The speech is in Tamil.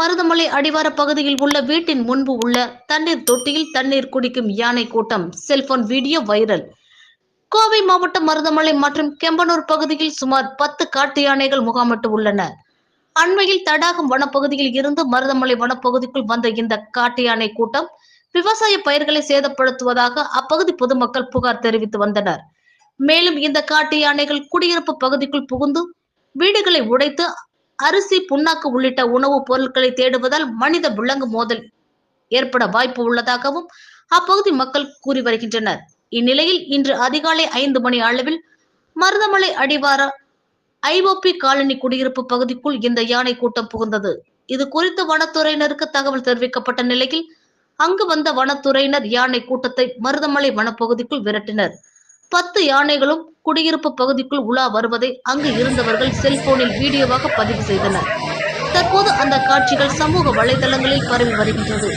மருதமலை அடிவார பகுதியில் உள்ள வீட்டின் முன்பு உள்ள தண்ணீர் தொட்டியில் தண்ணீர் குடிக்கும் யானை கூட்டம் செல்போன் வீடியோ வைரல். கோவை மாவட்டம் மருதமலை மற்றும் கெம்பனூர் பகுதியில் சுமார் பத்து காட்டு யானைகள் முகாமிட்டு உள்ளன. அண்மையில் தடாகம் வனப்பகுதியில் இருந்து மருதமலை வனப்பகுதிக்குள் வந்த இந்த காட்டு யானை கூட்டம் விவசாய பயிர்களை சேதப்படுத்துவதாக அப்பகுதி பொதுமக்கள் புகார் தெரிவித்து வந்தனர். மேலும் இந்த காட்டு யானைகள் குடியிருப்பு பகுதிக்குள் புகுந்து வீடுகளை உடைத்து அரிசி புண்ணாக்கு உள்ளிட்ட உணவுப் பொருட்களை தேடுவதால் மனித விலங்கு மோதல் ஏற்பட வாய்ப்பு உள்ளதாகவும் அப்பகுதி மக்கள் கூறி வருகின்றனர். இந்நிலையில் இன்று அதிகாலை ஐந்து மணி அளவில் மருதமலை அடிவார ஐஓபி காலனி குடியிருப்பு பகுதிக்குள் இந்த யானை கூட்டம் புகுந்தது. இது குறித்து வனத்துறையினருக்கு தகவல் தெரிவிக்கப்பட்ட நிலையில் அங்கு வந்த வனத்துறையினர் யானை கூட்டத்தை மருதமலை வனப்பகுதிக்குள் விரட்டினர். பத்து யானைகளும் குடியிருப்பு பகுதிக்குள் உலா வருவதை அங்கு இருந்தவர்கள் செல்போனில் வீடியோவாக பதிவு செய்தனர். தற்போது அந்த காட்சிகள் சமூக வலைதளங்களில் பரவி வருகின்றது.